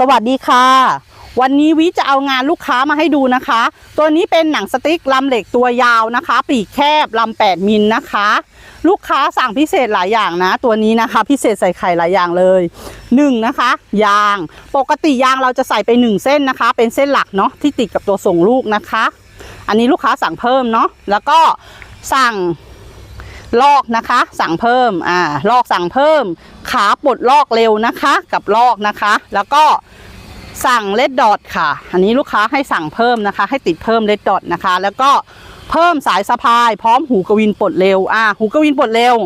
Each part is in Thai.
สวัสดีค่ะ วันนี้วิจะเอางานลูกค้ามาให้ดูนะคะ ตัวนี้เป็นหนังสติ๊กลำเหล็กตัวยาวนะคะ ปีกแคบลำ8มิลนะคะ ลูกค้าสั่งพิเศษหลายอย่างนะ ตัวนี้นะคะ พิเศษใส่ไข่หลายอย่างเลยหนึ่งนะคะ ยาง ปกติยางเราจะใส่ไปหนึ่งเส้นนะคะ เป็นเส้นหลักเนาะที่ติดกับตัวส่งลูกนะคะ อันนี้ลูกค้าสั่งเพิ่มเนาะแล้วก็สั่งลอกนะคะ สั่งเพิ่มอ่าลอกสั่งเพิ่ม ขาปลดลอกเร็วนะคะ กับลอกนะคะ แล้วก็สั่งเลดดอทค่ะ อันนี้ลูกค้าให้สั่งเพิ่มนะคะ ให้ติดเพิ่มเลดดอทนะคะ แล้วก็เพิ่มสายสะพาย พร้อมหูกวินปลดเร็วอ่าหูกวินปลดเร็ว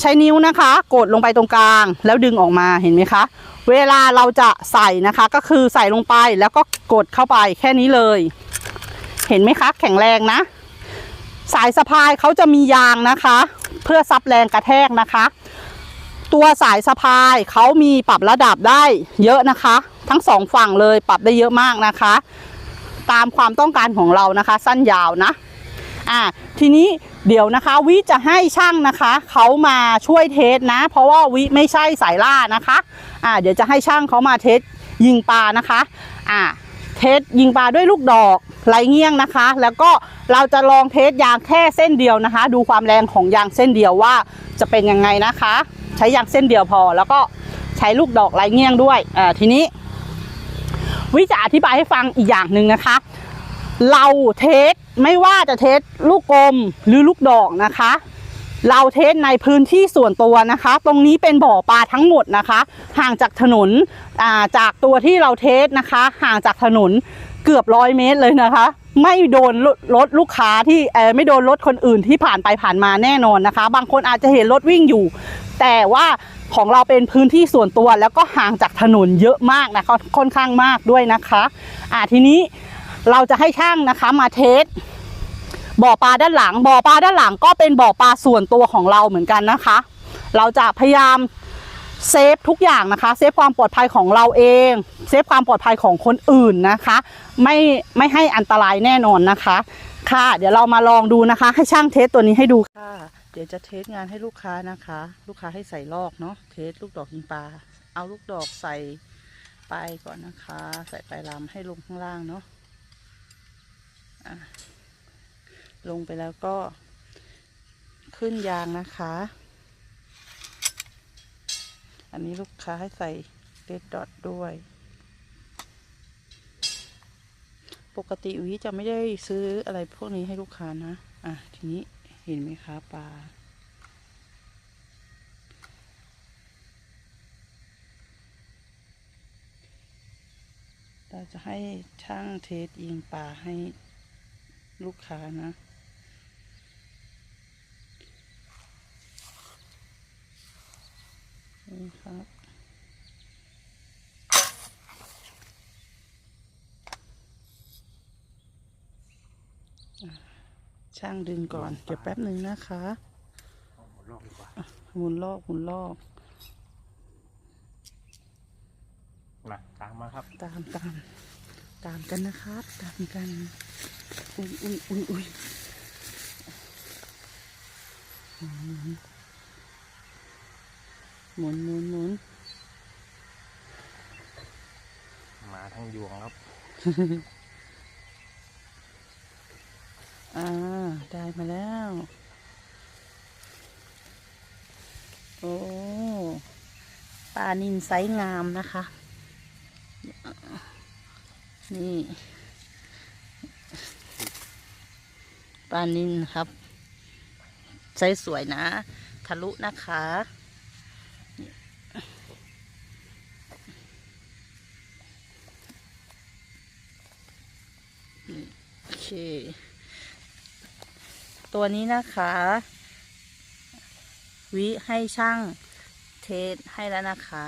ใช้นิ้วนะคะ กดลงไปตรงกลาง แล้วดึงออกมาเห็นไหมคะ เวลาเราจะใส่นะคะ ก็คือใส่ลงไปแล้วก็กดเข้าไปแค่นี้เลย เห็นไหมคะ แข็งแรงนะ สายสะพายเขาจะมียางนะคะ เพื่อซับแรงกระแทกนะคะ ตัวสายสะพายเขามีปรับระดับได้เยอะนะคะ ทั้งสองฝั่งเลยปรับได้เยอะมากนะคะ ตามความต้องการของเรานะคะ สั้นยาวนะอ่าทีนี้เดี๋ยวนะคะวิจะให้ช่างนะคะเขามาช่วยเทสนะ เพราะว่าวิไม่ใช่สายล่านะคะอ่าเดี๋ยวจะให้ช่างเขามาเทสยิงปลานะคะอ่าเทสยิงปลาด้วยลูกดอกไหลเงี้ยงนะคะ แล้วก็เราจะลองเทสยางแค่เส้นเดียวนะคะ ดูความแรงของยางเส้นเดียวว่าจะเป็นยังไงนะคะ ใช้ยางเส้นเดียวพอ แล้วก็ใช้ลูกดอกไหลเงี้ยงด้วยอ่าทีนี้ วิจะอธิบายให้ฟังอีกอย่างหนึ่งนะคะ เราเทสไม่ว่าจะเทสลูกกลมหรือลูกดอกนะคะ เราเทสในพื้นที่ส่วนตัวนะคะ ตรงนี้เป็นบ่อปลาทั้งหมดนะคะ ห่างจากถนนอ่าจากตัวที่เราเทสนะคะ ห่างจากถนนเกือบร้อยเมตรเลยนะคะ ไม่โดนรถรถลูกค้าที่เออไม่โดนรถคนอื่นที่ผ่านไปผ่านมาแน่นอนนะคะ บางคนอาจจะเห็นรถวิ่งอยู่ แต่ว่าของเราเป็นพื้นที่ส่วนตัวแล้วก็ห่างจากถนนเยอะมากนะคะค่อนข้างมากด้วยนะคะอ่าทีนี้เราจะให้ช่างนะคะมาเทสบ่อปลาด้านหลัง บ่อปลาด้านหลังก็เป็นบ่อปลาส่วนตัวของเราเหมือนกันนะคะ เราจะพยายามเซฟทุกอย่างนะคะ เซฟความปลอดภัยของเราเอง เซฟความปลอดภัยของคนอื่นนะคะ ไม่ไม่ให้อันตรายแน่นอนนะคะ ค่ะ เดี๋ยวเรามาลองดูนะคะ ให้ช่างเทสตัวนี้ให้ดูค่ะ เดี๋ยวจะเทสงานให้ลูกค้านะคะ ลูกค้าให้ใส่ลอกเนาะเทสลูกดอกยิงปลา เอาลูกดอกใส่ไปก่อนนะคะ ใส่ไปลำให้ลงข้างล่างเนาะะลงไปแล้วก็ ขึ้นยางนะคะ อันนี้ลูกค้าให้ใส่เ d ดดอทด้วย ปกติวิจะไม่ได้ซื้ออะไรพวกนี้ให้ลูกค้านะ อะทีนี้ เห็นไหมคะปลา เราจะให้ช่างเทสยิงปลาให้ลูกค้านะ นี่ครับอะ ช่างดึงก่อน เดี๋ยวแป๊บหนึ่งนะคะเอาหมดรอบดีกว่าหมุนลอกหมุนลอกมาตามมาครับ ตามตามตามกันนะครับ ตามกัน อุ้ยอุ้ยอุ้ยอุ้ยหมุนหมุนหมุนมาทั้งยวงครับ อ่า ได้มาแล้ว โอ้ปลานินไซส์งามนะคะ นี่ปลานินครับไซส์สวยนะ ทะลุนะคะโอเค ตัวนี้นะคะ วิให้ช่างเทสให้แล้วนะคะ